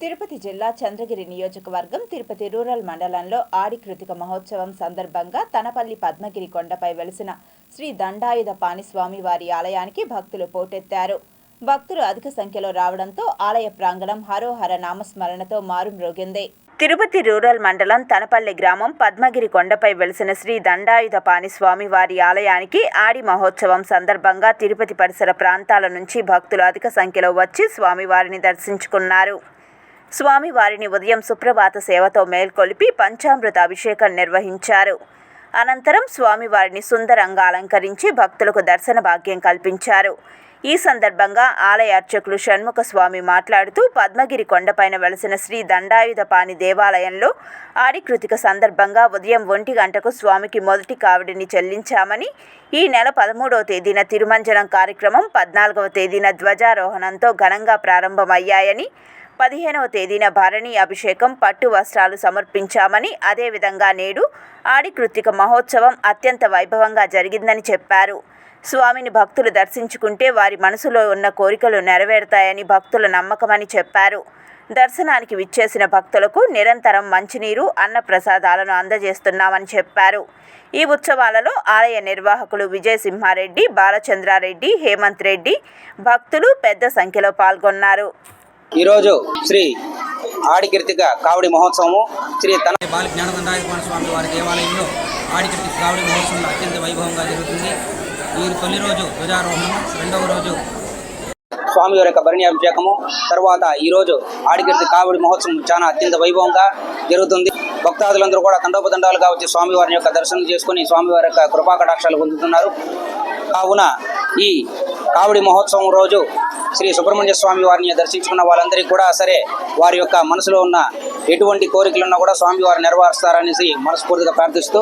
తిరుపతి జిల్లా చంద్రగిరి నియోజకవర్గం తిరుపతి రూరల్ మండలంలో ఆడి కృతిక మహోత్సవం సందర్భంగా తనపల్లి పద్మగిరి కొండపై వెలిసిన శ్రీ దండాయుధ పాణిస్వామి వారి ఆలయానికి భక్తులు పోటెత్తారు. భక్తులు అధిక సంఖ్యలో రావడంతో ఆలయ ప్రాంగణం హరోహర నామస్మరణతో మారుమ్రోగింది. తిరుపతి రూరల్ మండలం తనపల్లి గ్రామం పద్మగిరి కొండపై వెలిసిన శ్రీ దండాయుధ పాణిస్వామి వారి ఆలయానికి ఆడి మహోత్సవం సందర్భంగా తిరుపతి పరిసర ప్రాంతాల నుంచి భక్తులు అధిక సంఖ్యలో వచ్చి స్వామివారిని దర్శించుకున్నారు. స్వామి వారిని ఉదయం సుప్రభాత సేవతో మేల్కొలిపి పంచామృత అభిషేకం నిర్వహించారు. అనంతరం స్వామివారిని సుందరంగా అలంకరించి భక్తులకు దర్శన భాగ్యం కల్పించారు. ఈ సందర్భంగా ఆలయ అర్చకులు షణ్ముఖ స్వామి మాట్లాడుతూ పద్మగిరి కొండపైన వెలసిన శ్రీ దండాయుధపాణి దేవాలయంలో ఆడికృతిక సందర్భంగా ఉదయం ఒంటి గంటకు స్వామికి మొదటి కావిడిని చెల్లించామని ఈ నెల పదమూడవ తేదీన తిరుమంజనం కార్యక్రమం పద్నాలుగవ తేదీన ధ్వజారోహణంతో ఘనంగా ప్రారంభమయ్యాయని పదిహేనవ తేదీన భరణి అభిషేకం పట్టు వస్త్రాలు సమర్పించామని అదేవిధంగా నేడు ఆడి కృత్తిక మహోత్సవం అత్యంత వైభవంగా జరిగిందని చెప్పారు. స్వామిని భక్తులు దర్శించుకుంటే వారి మనసులో ఉన్న కోరికలు నెరవేరుతాయని భక్తుల నమ్మకమని చెప్పారు. దర్శనానికి విచ్చేసిన భక్తులకు నిరంతరం మంచినీరు అన్న ప్రసాదాలను అందజేస్తున్నామని చెప్పారు. ఈ ఉత్సవాలలో ఆలయ నిర్వాహకులు విజయసింహారెడ్డి బాలచంద్రారెడ్డి హేమంత్ రెడ్డి భక్తులు పెద్ద సంఖ్యలో పాల్గొన్నారు. ఈరోజు శ్రీ ఆడికీర్తిక కావడి మహోత్సవము శ్రీ తన బాల జ్ఞానదండాయుధపాణ స్వామి వారి దేవాలయంలో ఆడికట్టి కావడి మహోత్సవం అత్యంత వైభవంగా జరుగుతుంది. ఈ తొలి రోజు ధ్వజారోహణం రెండవ రోజు స్వామి వారి యొక్క భరణి అభిషేకము తర్వాత ఈరోజు ఆడికీర్తి కావడి మహోత్సవం చాలా అత్యంత వైభవంగా జరుగుతుంది. భక్తాదులందరూ కూడా తండోపతండాలుగా వచ్చి స్వామివారి యొక్క దర్శనం చేసుకుని స్వామివారి యొక్క కృపా కటాక్షాలు పొందుతున్నారు. కావున ఈ కావడి మహోత్సవం రోజు శ్రీ సుబ్రహ్మణ్య స్వామి వారిని దర్శించుకున్న వాళ్ళందరికీ కూడా సరే వారి యొక్క మనసులో ఉన్న ఎటువంటి కోరికలున్నా కూడా స్వామివారు నెరవేరుస్తారనేసి మనస్ఫూర్తిగా ప్రార్థిస్తూ